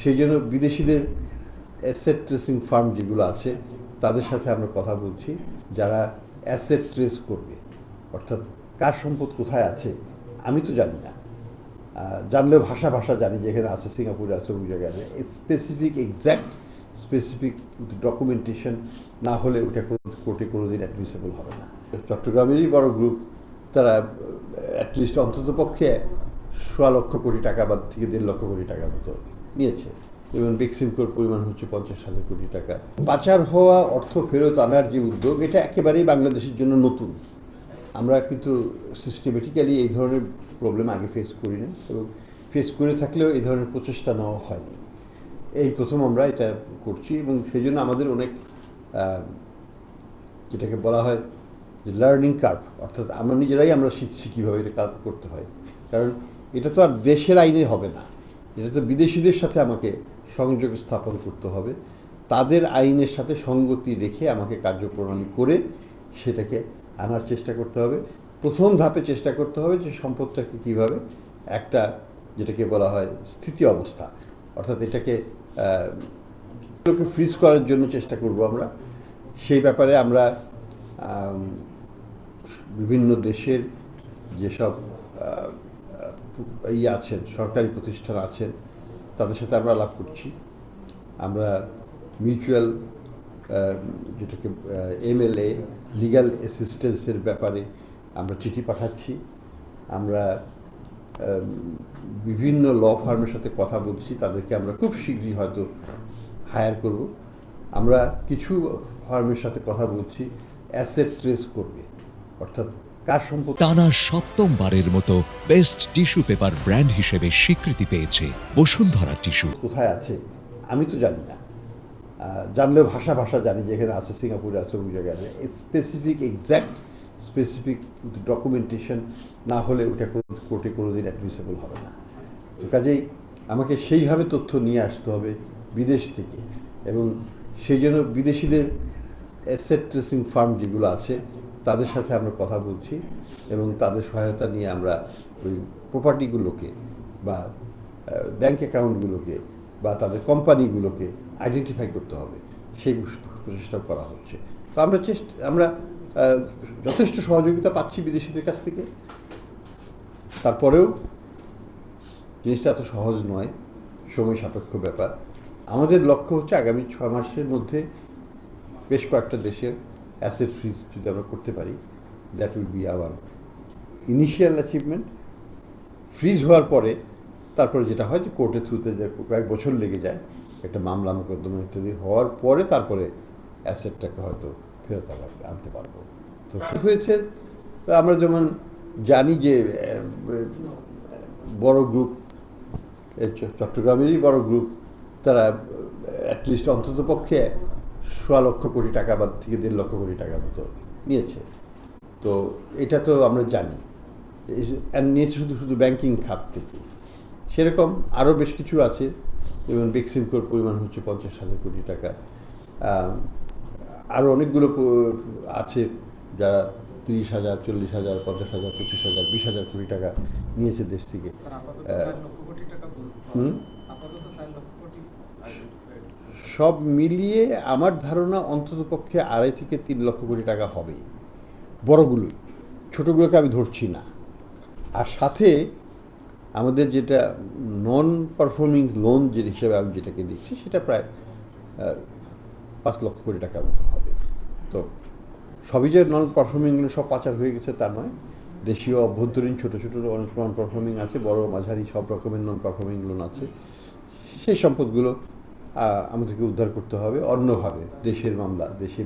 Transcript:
সেই জন্য বিদেশিদের অ্যাসেট ট্রেসিং ফার্ম যেগুলো আছে, তাদের সাথে আমরা কথা বলছি, যারা অ্যাসেট ট্রেস করবে। অর্থাৎ কার সম্পদ কোথায় আছে, আমি তো জানি না। জানলেও ভাষা ভাষা জানি যেখানে আছে, সিঙ্গাপুরে আছে ওই জায়গায় আছে। স্পেসিফিক এক্স্যাক্ট স্পেসিফিক ডকুমেন্টেশন না হলে ওটা কোর্টে কোনোদিন অ্যাডমিসেবল হবে না। চট্টগ্রামেরই বড় গ্রুপ তারা অ্যাটলিস্ট অন্তত পক্ষে সোয়া লক্ষ কোটি টাকা বা থেকে দেড় লক্ষ কোটি টাকার মতো নিয়েছে। এবং বেক্সিমকোর পরিমাণ হচ্ছে পঞ্চাশ হাজার কোটি টাকা। পাচার হওয়া অর্থ ফেরত আনার যে উদ্যোগ, এটা একেবারেই বাংলাদেশের জন্য নতুন। আমরা কিন্তু সিস্টেমেটিক্যালি এই ধরনের প্রবলেম আগে ফেস করি না এবং ফেস করে থাকলেও এই ধরনের প্রচেষ্টা নেওয়া হয়নি। এই প্রথম আমরা এটা করছি এবং সেই জন্য আমাদের অনেক যেটাকে বলা হয় যে লার্নিং কার্ভ অর্থাৎ আমরা নিজেরাই আমরা শিখছি কীভাবে এটা কাজ করতে হয়। কারণ এটা তো আর দেশের আইনে হবে না। এটা তো বিদেশিদের সাথে আমাকে সংযোগ স্থাপন করতে হবে। তাদের আইনের সাথে সঙ্গতি রেখে আমাকে কার্যপ্রণালী করে সেটাকে আনার চেষ্টা করতে হবে। প্রথম ধাপে চেষ্টা করতে হবে যে সম্পদটাকে কীভাবে একটা যেটাকে বলা হয় স্থিতি অবস্থা, অর্থাৎ এটাকে ফ্রিজ করার জন্য চেষ্টা করব আমরা। সেই ব্যাপারে আমরা বিভিন্ন দেশের যেসব ইয়ে আছেন, সরকারি প্রতিষ্ঠান আছেন, তাদের সাথে আমরা আলাপ করছি। আমরা মিউচুয়াল যেটাকে এমএলএ লিগ্যাল অ্যাসিস্ট্যান্সের ব্যাপারে আমরা চিঠি পাঠাচ্ছি। আমরা বিভিন্ন ল ফার্মের সাথে কথা বলছি, তাদেরকে আমরা খুব শীঘ্রই হয়তো হায়ার করব। আমরা কিছু ফার্মের সাথে কথা বলছি অ্যাসেট ট্রেস করবে, অর্থাৎ কার সম্পদ টানা সপ্তমবারের মতো বেস্ট টিস্যু পেপার ব্র্যান্ড হিসেবে স্বীকৃতি পেয়েছে বসুন্ধরা টিস্যু। কোথায় আছে? আমি তো জানি না। জানলেও ভাষা ভাষা জানি যেখানে আছে সিঙ্গাপুরে আছে ওই জায়গায় আছে। স্পেসিফিক এক্স্যাক্ট স্পেসিফিক ডকুমেন্টেশন না হলে ওটা কোর্টে কোনোদিন অ্যাডমিসেবল হবে না। তো কাজেই আমাকে সেইভাবে তথ্য নিয়ে আসতে হবে বিদেশ থেকে। এবং সেই জন্য বিদেশিদের অ্যাসেট ট্রেসিং ফার্ম যেগুলো আছে তাদের সাথে আমরা কথা বলছি এবং তাদের সহায়তা নিয়ে আমরা ওই প্রপার্টিগুলোকে বা ব্যাংক অ্যাকাউন্টগুলোকে বা তাদের কোম্পানিগুলোকে আইডেন্টিফাই করতে হবে। সেই প্রচেষ্টাও করা হচ্ছে। তো আমরা চেষ্টা, আমরা যথেষ্ট সহযোগিতা পাচ্ছি বিদেশিদের কাছ থেকে। তারপরেও জিনিসটা এত সহজ নয়, সময় সাপেক্ষ ব্যাপার। আমাদের লক্ষ্য হচ্ছে আগামী ছয় মাসের মধ্যে বেশ কয়েকটা দেশে অ্যাসেট ফ্রিজ যদি আমরা করতে পারি that will be our initial achievement fridge হওয়ার পরে তারপরে যেটা হয় যে কোর্টের থ্রুতে যে কয়েক বছর লেগে যায় একটা মামলা মোকদ্দমা ইত্যাদি হওয়ার পরে তারপরে অ্যাসেটটাকে হয়তো ফেরত আবার আনতে পারব। তো হয়েছে। তো আমরা যেমন জানি যে বড় গ্রুপ চট্টগ্রামেরই বড় গ্রুপ তারা অ্যাটলিস্ট অন্তত পক্ষে সোয়া লক্ষ কোটি টাকা বা থেকে দেড় লক্ষ কোটি টাকার মতো নিয়েছে। তো এটা তো আমরা জানি। নিয়েছে শুধু শুধু ব্যাংকিং খাত থেকে। সেরকম আরও বেশ কিছু আছে। যেমন বেক্সিমকোর পরিমাণ হচ্ছে পঞ্চাশ হাজার কোটি টাকা। আরও অনেকগুলো আছে যারা তিরিশ হাজার চল্লিশ হাজার পঞ্চাশ হাজার পঁচিশ হাজার বিশ হাজার কোটি টাকা নিয়েছে দেশ থেকে। হুম? সব মিলিয়ে আমার ধারণা অন্তত পক্ষে আড়াই থেকে তিন লক্ষ কোটি টাকা হবে। বড়গুলোই ছোটগুলোকে আমি ধরছি না। আর সাথে আমাদের যেটা নন পারফর্মিং লোন যে হিসেবে আমি যেটাকে দেখছি, সেটা প্রায় পাঁচ লক্ষ কোটি টাকার মতো হবে। তো সবই যে নন পারফর্মিং সব পাচার হয়ে গেছে তা নয়। দেশীয় অভ্যন্তরীণ ছোট ছোট অনেক নন পারফর্মিং আছে, বড় মাঝারি সব রকমের নন পারফর্মিং লোন আছে। সেই সম্পদগুলো আমাদেরকে উদ্ধার করতে হবে অন্যভাবে দেশের মামলা দেশে